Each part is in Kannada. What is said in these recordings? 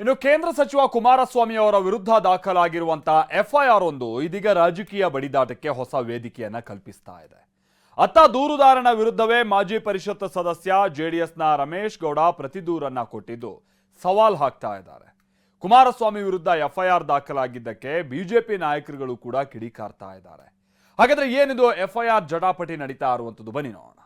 ಇನ್ನು ಕೇಂದ್ರ ಸಚಿವ ಕುಮಾರಸ್ವಾಮಿ ಅವರ ವಿರುದ್ಧ ದಾಖಲಾಗಿರುವಂತಹ ಎಫ್ಐಆರ್ ಒಂದು ಇದೀಗ ರಾಜಕೀಯ ಬಡಿದಾಟಕ್ಕೆ ಹೊಸ ವೇದಿಕೆಯನ್ನ ಕಲ್ಪಿಸ್ತಾ ಇದೆ. ಅತ್ತ ದೂರುದಾರನ ವಿರುದ್ಧವೇ ಮಾಜಿ ಪರಿಷತ್ ಸದಸ್ಯ ಜೆಡಿಎಸ್ನ ರಮೇಶ್ ಗೌಡ ಪ್ರತಿದೂರನ್ನ ಕೊಟ್ಟಿದ್ದು ಸವಾಲ್ ಹಾಕ್ತಾ ಇದ್ದಾರೆ. ಕುಮಾರಸ್ವಾಮಿ ವಿರುದ್ಧ ಎಫ್ಐಆರ್ ದಾಖಲಾಗಿದ್ದಕ್ಕೆ ಬಿಜೆಪಿ ನಾಯಕರುಗಳು ಕೂಡ ಕಿಡಿಕಾರ್ತಾ ಇದ್ದಾರೆ. ಹಾಗಾದ್ರೆ ಏನಿದು ಎಫ್ಐಆರ್ ಜಟಾಪಟಿ ನಡೀತಾ ಇರುವಂತದ್ದು? ಬನ್ನಿ ನೋಡೋಣ.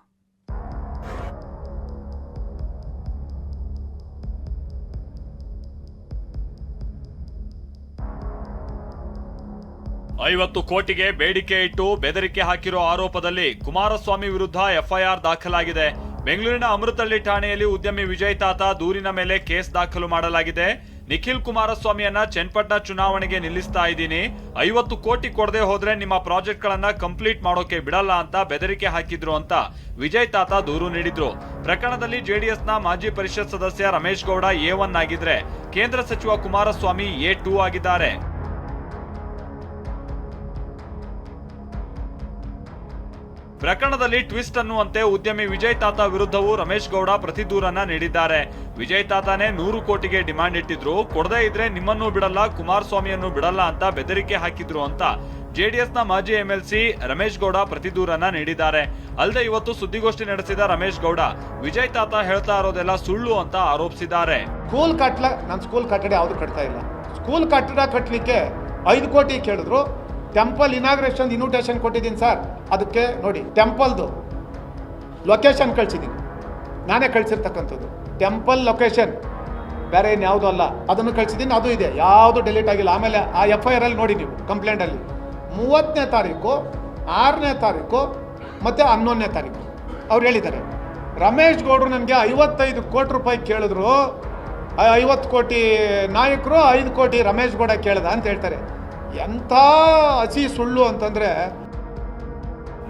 ಐವತ್ತು ಕೋಟಿಗೆ ಬೇಡಿಕೆ ಇಟ್ಟು ಬೆದರಿಕೆ ಹಾಕಿರೋ ಆರೋಪದಲ್ಲಿ ಕುಮಾರಸ್ವಾಮಿ ವಿರುದ್ಧ ಎಫ್ಐಆರ್ ದಾಖಲಾಗಿದೆ. ಬೆಂಗಳೂರಿನ ಅಮೃತಹಳ್ಳಿ ಠಾಣೆಯಲ್ಲಿ ಉದ್ಯಮಿ ವಿಜಯ್ ತಾತ ದೂರಿನ ಮೇಲೆ ಕೇಸ್ ದಾಖಲು ಮಾಡಲಾಗಿದೆ. ನಿಖಿಲ್ ಕುಮಾರಸ್ವಾಮಿಯನ್ನ ಚನ್ನಪಟ್ಟಣ ಚುನಾವಣೆಗೆ ನಿಲ್ಲಿಸ್ತಾ ಇದ್ದೀನಿ. ಐವತ್ತು ಕೋಟಿ ಕೊಡದೆ ಹೋದ್ರೆ ನಿಮ್ಮ ಪ್ರಾಜೆಕ್ಟ್ ಗಳನ್ನ ಕಂಪ್ಲೀಟ್ ಮಾಡೋಕೆ ಬಿಡಲ್ಲ ಅಂತ ಬೆದರಿಕೆ ಹಾಕಿದ್ರು ಅಂತ ವಿಜಯ್ ತಾತ ದೂರು ನೀಡಿದ್ರು. ಪ್ರಕರಣದಲ್ಲಿ ಜೆಡಿಎಸ್ನ ಮಾಜಿ ಪರಿಷತ್ ಸದಸ್ಯ ರಮೇಶ್ ಗೌಡ ಎ ಒನ್ ಆಗಿದ್ರೆ ಕೇಂದ್ರ ಸಚಿವ ಕುಮಾರಸ್ವಾಮಿ ಎ ಟೂ ಆಗಿದ್ದಾರೆ. ಪ್ರಕರಣದಲ್ಲಿ ಟ್ವಿಸ್ಟ್ ಅನ್ನುವಂತೆ ಉದ್ಯಮಿ ವಿಜಯ್ ತಾತ ವಿರುದ್ಧವೂ ರಮೇಶ್ ಗೌಡ ಪ್ರತಿದೂರನ್ನ ನೀಡಿದ್ದಾರೆ. ವಿಜಯ್ ತಾತಾನೇ ನೂರು ಕೋಟಿಗೆ ಡಿಮಾಂಡ್ ಇಟ್ಟಿದ್ರು. ಕೊಡದೇ ಇದ್ರೆ ನಿಮ್ಮನ್ನೂ ಬಿಡಲ್ಲ, ಕುಮಾರಸ್ವಾಮಿಯನ್ನು ಬಿಡಲ್ಲ ಅಂತ ಬೆದರಿಕೆ ಹಾಕಿದ್ರು ಅಂತ ಜೆಡಿಎಸ್ನ ಮಾಜಿ ಎಂಎಲ್ಸಿ ರಮೇಶ್ ಗೌಡ ಪ್ರತಿದೂರನ್ನ ನೀಡಿದ್ದಾರೆ. ಅಲ್ಲದೆ ಇವತ್ತು ಸುದ್ದಿಗೋಷ್ಠಿ ನಡೆಸಿದ ರಮೇಶ್ ಗೌಡ, ವಿಜಯ್ ತಾತ ಹೇಳ್ತಾ ಇರೋದೆಲ್ಲ ಸುಳ್ಳು ಅಂತ ಆರೋಪಿಸಿದ್ದಾರೆ. ಸ್ಕೂಲ್ ಕಟ್ಟಲ ನಾನು ಸ್ಕೂಲ್ ಕಟ್ಟಡ ಯಾವುದು ಕಟ್ತಾ ಇಲ್ಲ. ಸ್ಕೂಲ್ ಕಟ್ಟಡ ಕಟ್ಟಲಿಕ್ಕೆ ಐದು ಕೋಟಿ ಕೇಳಿದ್ರು. ಟೆಂಪಲ್ ಇನಾಗ್ರೇಷನ್ ಇನ್ವಿಟೇಷನ್ ಕೊಟ್ಟಿದ್ದೀನಿ ಸರ್ ಅದಕ್ಕೆ ನೋಡಿ ಟೆಂಪಲ್ದು ಲೊಕೇಶನ್ ಕಳಿಸಿದ್ದೀನಿ. ನಾನೇ ಕಳಿಸಿರ್ತಕ್ಕಂಥದ್ದು. ಟೆಂಪಲ್ ಲೊಕೇಶನ್ ಬೇರೆ ಏನು ಯಾವುದೂ ಅಲ್ಲ. ಅದನ್ನು ಕಳಿಸಿದ್ದೀನಿ, ಅದು ಇದೆ. ಯಾವುದು ಡಿಲೀಟ್ ಆಗಿಲ್ಲ. ಆಮೇಲೆ ಆ ಎಫ್ ಐ ಆರಲ್ಲಿ ನೋಡಿ ನೀವು ಕಂಪ್ಲೇಂಟಲ್ಲಿ ಮೂವತ್ತನೇ ತಾರೀಕು, ಆರನೇ ತಾರೀಕು, ಮತ್ತು ಹನ್ನೊಂದನೇ ತಾರೀಕು. ಅವ್ರು ಹೇಳಿದ್ದಾರೆ. ರಮೇಶ್ ಗೌಡ್ರು ನನಗೆ ಐವತ್ತೈದು ಕೋಟಿ ರೂಪಾಯಿ ಕೇಳಿದ್ರು. ಐವತ್ತು ಕೋಟಿ ನಾಯಕರು, ಐದು ಕೋಟಿ ರಮೇಶ್ ಗೌಡ ಕೇಳ್ದ ಅಂತ ಹೇಳ್ತಾರೆ. ಎಂಥ ಹಸಿ ಸುಳ್ಳು ಅಂತಂದ್ರೆ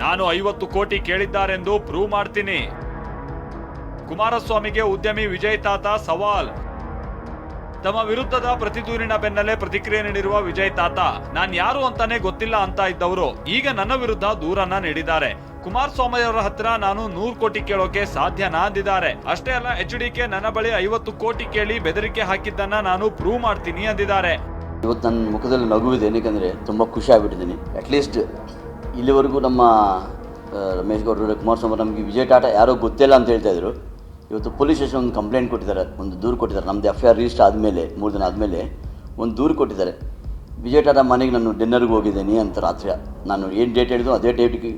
ನಾನು ಐವತ್ತು ಕೋಟಿ ಕೇಳಿದ್ದಾರೆಂದು ಪ್ರೂವ್ ಮಾಡ್ತೀನಿ. ಕುಮಾರಸ್ವಾಮಿಗೆ ಉದ್ಯಮಿ ವಿಜಯ್ ತಾತ ಸವಾಲ್. ತಮ್ಮ ವಿರುದ್ಧದ ಪ್ರತಿದೂರಿನ ಬೆನ್ನಲ್ಲೇ ಪ್ರತಿಕ್ರಿಯೆ ನೀಡಿರುವ ವಿಜಯ್ ತಾತ, ನಾನ್ ಯಾರು ಅಂತಾನೆ ಗೊತ್ತಿಲ್ಲ ಅಂತ ಇದ್ದವರು, ಈಗ ನನ್ನ ವಿರುದ್ಧ ದೂರನ್ನ ನೀಡಿದ್ದಾರೆ. ಕುಮಾರಸ್ವಾಮಿ ಅವರ ಹತ್ರ ನಾನು ನೂರು ಕೋಟಿ ಕೇಳೋಕೆ ಸಾಧ್ಯನಾ ಅಂದಿದ್ದಾರೆ. ಅಷ್ಟೇ ಅಲ್ಲ, ಎಚ್ ಡಿ ಕೆ ನನ್ನ ಬಳಿ ಐವತ್ತು ಕೋಟಿ ಕೇಳಿ ಬೆದರಿಕೆ ಹಾಕಿದ್ದನ್ನ ನಾನು ಪ್ರೂವ್ ಮಾಡ್ತೀನಿ ಅಂದಿದ್ದಾರೆ. ಇವತ್ತು ನನ್ನ ಮುಖದಲ್ಲಿ ನಗುವಿದೆ ಏನಕ್ಕೆ ತುಂಬ ಖುಷಿ ಆಗಿಬಿಟ್ಟಿದ್ದೀನಿ. ಅಟ್ಲೀಸ್ಟ್ ಇಲ್ಲಿವರೆಗೂ ನಮ್ಮ ರಮೇಶ್ ಗೌಡರು ಕುಮಾರಸ್ವಾಮಿ ನಮಗೆ ವಿಜಯ್ ಟಾಟಾ ಯಾರೋ ಗೊತ್ತಿಲ್ಲ ಅಂತ ಹೇಳ್ತಾ ಇದ್ರು. ಇವತ್ತು ಪೊಲೀಸ್ ಸ್ಟೇಷನ್ ಒಂದು ಕಂಪ್ಲೇಂಟ್ ಕೊಟ್ಟಿದ್ದಾರೆ, ಒಂದು ದೂರು ಕೊಟ್ಟಿದ್ದಾರೆ. ನಮ್ಮದು ಎಫ್ ಐ ಆರ್ ರಿಜಿಸ್ಟರ್ ಆದಮೇಲೆ, ಮೂರು ದಿನ ಆದಮೇಲೆ ಒಂದು ದೂರು ಕೊಟ್ಟಿದ್ದಾರೆ. ವಿಜಯ್ ಟಾಟಾ ಮನೆಗೆ ನಾನು ಡಿನ್ನರ್ಗೆ ಹೋಗಿದ್ದೀನಿ ಅಂತ ರಾತ್ರಿ ನಾನು ಏನು ಡೇಟ್ ಹೇಳಿದ್ರು ಅದೇ ಡೇಟ್ಗೆ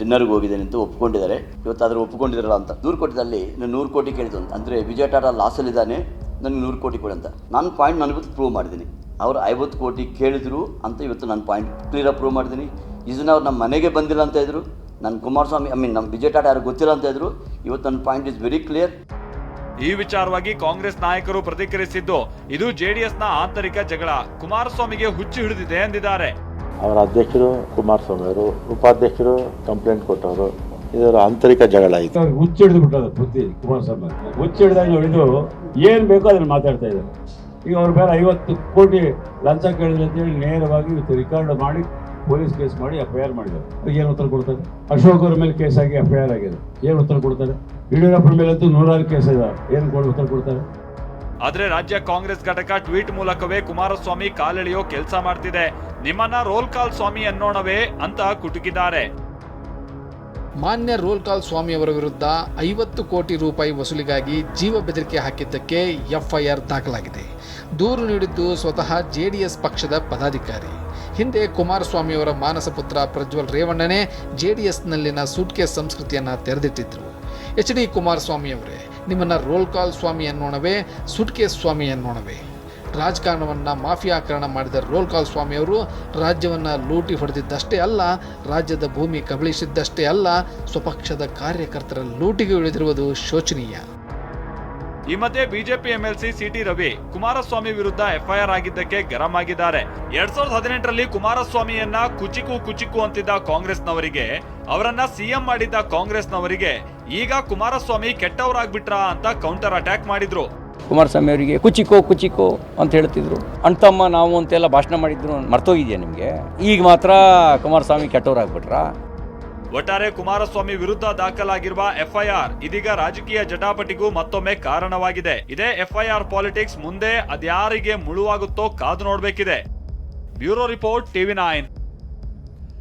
ಡಿನ್ನರ್ಗೆ ಹೋಗಿದ್ದೀನಿ ಅಂತ ಒಪ್ಕೊಂಡಿದ್ದಾರೆ. ಇವತ್ತು ಆದರೆ ಒಪ್ಕೊಂಡಿದ್ದಾರಲ್ಲ ಅಂತ. ದೂರು ಕೊಟ್ಟಿದ್ದಲ್ಲಿ ನಾನು ನೂರು ಕೋಟಿ ಕೇಳಿದ್ದು ಅಂತ. ಅಂದರೆ ವಿಜಯ್ ಟಾಟಾ ಲಾಸಲ್ಲಿದ್ದಾನೆ ನನಗೆ ನೂರು ಕೋಟಿ ಕೊಡಿ ಅಂತ. ನಾನು ಪಾಯಿಂಟ್ ನನಗೂ ಪ್ರೂವ್ ಮಾಡಿದ್ದೀನಿ. ಅವರು ಐವತ್ತು ಕೋಟಿ ಕೇಳಿದ್ರು ಅಂತ ಇವತ್ತು ನಾನು ಪಾಯಿಂಟ್ ಕ್ಲಿಯರ್ ಅಪ್ರೂವ್ ಮಾಡಿದ್ದೀನಿ ಇದನ್ನ ಅವ್ರು ನಮ್ಮ ಮನೆಗೆ ಬಂದಿಲ್ಲ ಅಂತ ಇದ್ರು. ನನ್ನ ಕುಮಾರಸ್ವಾಮಿ ಐ ಮೀನ್ ನಮ್ಮ ವಿಜಯ್ ಟಾಟಾ ಯಾರು ಗೊತ್ತಿಲ್ಲ ಅಂತ ಇದ್ರು. ಇವತ್ತು ನನ್ನ ಪಾಯಿಂಟ್ ಇಸ್ ವೆರಿ ಕ್ಲಿಯರ್ ಈ ವಿಚಾರವಾಗಿ ಕಾಂಗ್ರೆಸ್ ನಾಯಕರು ಪ್ರತಿಕ್ರಿಯಿಸಿದ್ದು ಇದು ಜೆಡಿಎಸ್ನ ಆಂತರಿಕ ಜಗಳ. ಕುಮಾರಸ್ವಾಮಿಗೆ ಹುಚ್ಚು ಹಿಡಿದಿದೆ ಎಂದಿದ್ದಾರೆ. ಅವರ ಅಧ್ಯಕ್ಷರು ಕುಮಾರಸ್ವಾಮಿ ಅವರು ಉಪಾಧ್ಯಕ್ಷರು ಕಂಪ್ಲೇಂಟ್ ಕೊಟ್ಟವರು ಇದರ ಆಂತರಿಕ ಜಗಳ ಇದು. ಅವ್ರಿಗೆ ಹುಚ್ಚು ಹಿಡಿದು ಬಿಟ್ಟದ ಬುದ್ಧಿ ಕುಮಾರಸ್ವಾಮಿ ಹುಚ್ಚಿಡಿದಾಗ ಹಿಡಿದು ಏನ್ ಬೇಕೋ ಅದನ್ನ ಮಾತಾಡ್ತಾ ಇದ್ದಾರೆ. ಈಗ ಅವ್ರ ಮೇಲೆ ಐವತ್ತು ಕೋಟಿ ಲಂಚ ಕೇಳಿದ್ರೆ ಅಂತ ಹೇಳಿ ನೇರವಾಗಿ ಇವತ್ತು ರಿಕಾರ್ಡ್ ಮಾಡಿ ಪೊಲೀಸ್ ಕೇಸ್ ಮಾಡಿ ಎಫ್ ಐ ಆರ್ ಮಾಡಿದ್ದಾರೆ. ಅದಕ್ಕೆ ಏನು ಉತ್ತರ ಕೊಡ್ತಾರೆ? ಅಶೋಕ್ ಅವ್ರ ಮೇಲೆ ಕೇಸ್ ಆಗಿ ಎಫ್ ಐ ಆರ್ ಆಗಿದೆ. ಏನು ಉತ್ತರ ಕೊಡ್ತಾರೆ? ಯಡಿಯೂರಪ್ಪನ ಅಂತೂ ನೂರಾರು ಕೇಸ್ ಇದೆ. ಏನು ಕೊಡ ಉತ್ತರ ಕೊಡ್ತಾರೆ? ಆದ್ರೆ ರಾಜ್ಯ ಕಾಂಗ್ರೆಸ್ ಘಟಕ ಟ್ವೀಟ್ ಮೂಲಕವೇ ಕುಮಾರಸ್ವಾಮಿ ಕಾಲೆಳೆಯೋ ಕೆಲಸ ಮಾಡ್ತಿದೆ. ನಿಮ್ಮನ್ನ ರೋಲ್ ಕಾಲ್ ಸ್ವಾಮಿ ಅನ್ನೋಣವೇ ಅಂತ ಕುಟುಕಿದ್ದಾರೆ. ಮಾನ್ಯ ರೋಲ್ ಕಾಲ್ ಸ್ವಾಮಿಯವರ ವಿರುದ್ಧ ಐವತ್ತು ಕೋಟಿ ರೂಪಾಯಿ ವಸೂಲಿಗಾಗಿ ಜೀವ ಬೆದರಿಕೆ ಹಾಕಿದ್ದಕ್ಕೆ ಎಫ್ಐಆರ್ ದಾಖಲಾಗಿದೆ. ದೂರು ನೀಡಿದ್ದು ಸ್ವತಃ ಜೆಡಿಎಸ್ ಪಕ್ಷದ ಪದಾಧಿಕಾರಿ. ಹಿಂದೆ ಕುಮಾರಸ್ವಾಮಿಯವರ ಮಾನಸ ಪುತ್ರ ಪ್ರಜ್ವಲ್ ರೇವಣ್ಣನೇ ಜೆ ಡಿ ಎಸ್ನಲ್ಲಿನ ಸೂಟ್ಕೇಸ್ ಸಂಸ್ಕೃತಿಯನ್ನು ತೆರೆದಿಟ್ಟಿದ್ದರು ಎಚ್ ಡಿ ಕುಮಾರಸ್ವಾಮಿಯವರೇ ನಿಮ್ಮನ್ನು ರೋಲ್ ಕಾಲ್ ಸ್ವಾಮಿ ಅನ್ನೋಣವೇ, ಸೂಟ್ಕೇಸ್ ಸ್ವಾಮಿ ಅನ್ನೋಣವೇ? ರಾಜಕಾರಣವನ್ನು ಮಾಫಿಯಾಕರಣ ಮಾಡಿದ ರೋಲ್ಕಾಲ್ ಸ್ವಾಮಿಯವರು ರಾಜ್ಯವನ್ನು ಲೂಟಿ ಹೊಡೆದಿದ್ದಷ್ಟೇ ಅಲ್ಲ, ರಾಜ್ಯದ ಭೂಮಿ ಕಬಳಿಸಿದ್ದಷ್ಟೇ ಅಲ್ಲ, ಸ್ವಪಕ್ಷದ ಕಾರ್ಯಕರ್ತರ ಲೂಟಿಗೆ ಇಳಿದಿರುವುದು ಶೋಚನೀಯ. ಈ ಮಧ್ಯೆ BJP MLC CT Ravi Kumaraswamy ವಿರುದ್ಧ ಎಫ್ಐಆರ್ ಆಗಿದ್ದಕ್ಕೆ ಗರಂ ಆಗಿದ್ದಾರೆ ಎರಡ್ ಸಾವಿರದ ಹದಿನೆಂಟರಲ್ಲಿ ಕುಮಾರಸ್ವಾಮಿಯನ್ನ ಕುಚಿಕು ಕುಚಿಕು ಅಂತಿದ್ದ ಕಾಂಗ್ರೆಸ್ನವರಿಗೆ, ಅವರನ್ನ ಸಿಎಂ ಮಾಡಿದ್ದ ಕಾಂಗ್ರೆಸ್ನವರಿಗೆ, ಈಗ ಕುಮಾರಸ್ವಾಮಿ ಕೆಟ್ಟವರಾಗ್ಬಿಟ್ರಾ ಅಂತ ಕೌಂಟರ್ ಅಟ್ಯಾಕ್ ಮಾಡಿದ್ರು. ಕುಮಾರಸ್ವಾಮಿ ಅವರಿಗೆ, ಕುಚಿಕೋ ಕುಚಿಕೋ ಅಂತ ಹೇಳ್ತಿದ್ರು. ಅಣ್ತಮ್ಮ, ನಾವು ಅಂತೆಲ್ಲ ಭಾಷಣ ಮಾಡಿದ್ರು ಮರ್ತೋಗಿದೆಯಾ ನಿಮಗೆ? ಈಗ ಮಾತ್ರ ಕುಮಾರಸ್ವಾಮಿ ಕೆಟ್ಟವರಾಗ್ಬಿಟ್ರಾ ಒಟ್ಟಾರೆ ಕುಮಾರಸ್ವಾಮಿ ವಿರುದ್ಧ ದಾಖಲಾಗಿರುವ ಎಫ್ಐಆರ್ ಇದೀಗ ರಾಜಕೀಯ ಜಟಾಪಟಿಗೂ ಮತ್ತೊಮ್ಮೆ ಕಾರಣವಾಗಿದೆ. ಇದೇ ಎಫ್ಐಆರ್ ಪಾಲಿಟಿಕ್ಸ್ ಮುಂದೆ ಅದ್ಯಾರಿಗೆ ಮುಳುವಾಗುತ್ತೋ ಕಾದು ನೋಡಬೇಕಿದೆ. Bureau report TV nine.